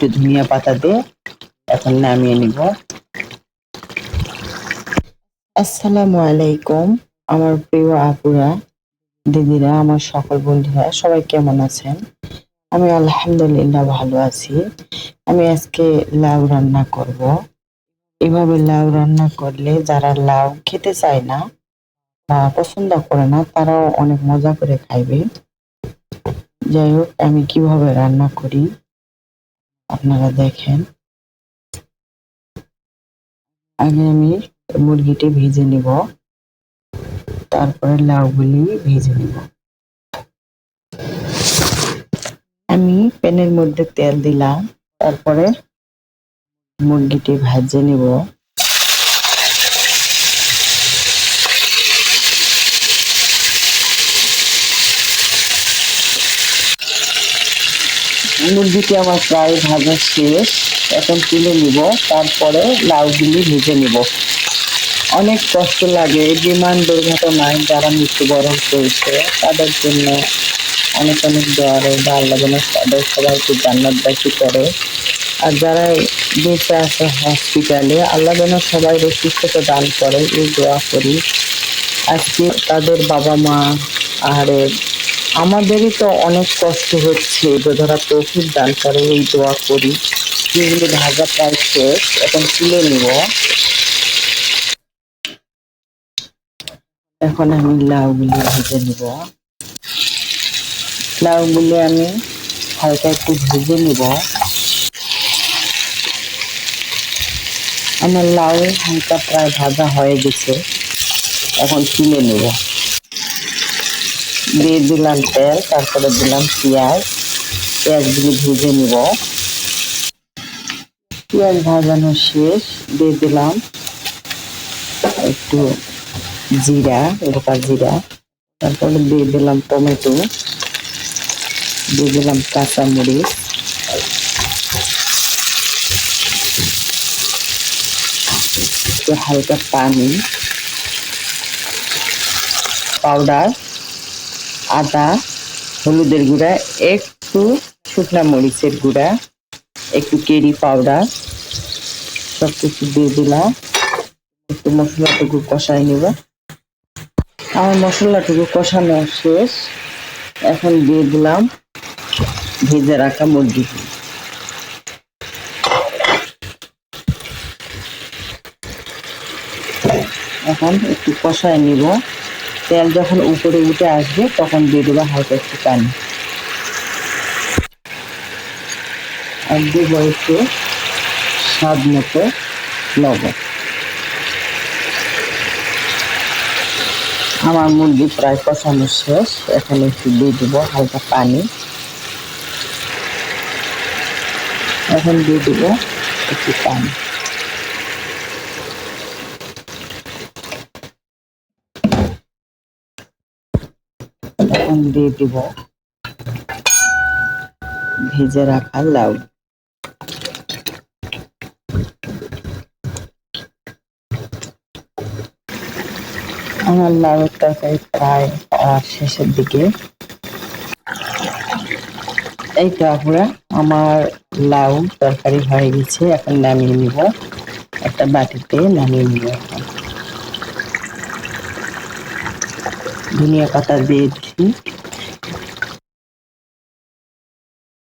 একটু ধনিয়া পাতা দিয়ে এখন নামিয়ে নিব। আসসালামু আলাইকুম, আমার প্রিয় আপুরা, দিদিরা, আমার সকল বন্ধুরা, সবাই কেমন আছেন? আমি আলহামদুলিল্লাহ ভালো আছি। আমি আজকে লাউ রান্না করব। এভাবে লাউ রান্না করলে যারা লাউ খেতে চায় না বা পছন্দ করে না, তারাও অনেক মজা করে খাইবে। যাই হোক, আমি কীভাবে রান্না করি? আপনারা দেখেন। আগে আমি মুরগিটি ভেজে নিব। তারপরে লাউগুলি ভেজে নিব। আমি প্যানের মধ্যে তেল দিলাম। তারপরে মুরগিটি ভেজে নিব। মুরগিটি আমার প্রায় ভাজা শেষ। এখন তুলে নিব, তারপরে লাউগুলি ভেজে নিব। অনেক কষ্ট লাগে বিমান দুর্ঘটনায় যারা মৃত্যুবরণ করেছে, তাদের জন্য অনেক অনেক দোয়া রয়েছে আল্লাহ যেন তাদের সবাইকে জান্নাতবাসী করে। আর যারা বেঁচে আছে হসপিটালে আল্লাহ যেন সবাই সুস্থতা দান করে, এই দোয়া করি। আজকে তাদের বাবা মা আরে আমাদেরই তো অনেক কষ্ট হচ্ছে ধরা তৌফিক দান করে এই দোয়া করি। যেগুলি ভাজা শেষ, এখন তুলে নিব। এখন আমি লাউ লাউগুলি ভেজে নিব। লাউগুলি আমি হালকা একটু ভেজে নিব। আমার লাউ হালকা প্রায় ভাজা হয়ে গেছে, এখন তুলে নেব। দিয়ে দিলাম তেল, তারপরে দিলাম পেঁয়াজ। পেঁয়াজগুলি ভেজে নিব। পেঁয়াজ ভাজানো শেষ, দিয়ে দিলাম একটু জিরা, গোটা জিরা। তারপরে দিয়ে দিলাম টমেটো। দিয়ে দিলাম কাঁচামরিচ। হালকা পানি। পাউডার। আদা, হলুদের গুঁড়া, একটু শুকনা মরিচের গুঁড়া, একটু কেরি পাউডার সব কিছু দিয়ে দিলাম। একটু মশলাটুকু কষাই নেব। আমার মশলাটুকু কষানো শেষ। এখন দিয়ে দিলাম ভেজে রাখা মুরগি এখন একটু কষায় নিব। তেল যখন উপরে উঠে আসবে, তখন দিয়ে দেবো হালকা একটু পানি। আর দেবো একটু স্বাদ মতো লবণ। আমার মুরগি প্রায় কষানো শেষ, এখন একটু দিয়ে দিব হালকা পানি। এখন দিয়ে দিব একটু পানি। এখন দিয়ে দিব। ভেজে রাখা লাউ। আমার লাউয়ের তরকারি প্রায় শেষের দিকে। এই তো আপুরা, আমার লাউ তরকারি হয়ে গেছে, এখন নামিয়ে নিব। একটা বাটিতে নামিয়ে নিব এখন। ধনিয়া পাতা দিয়ে দিচ্ছি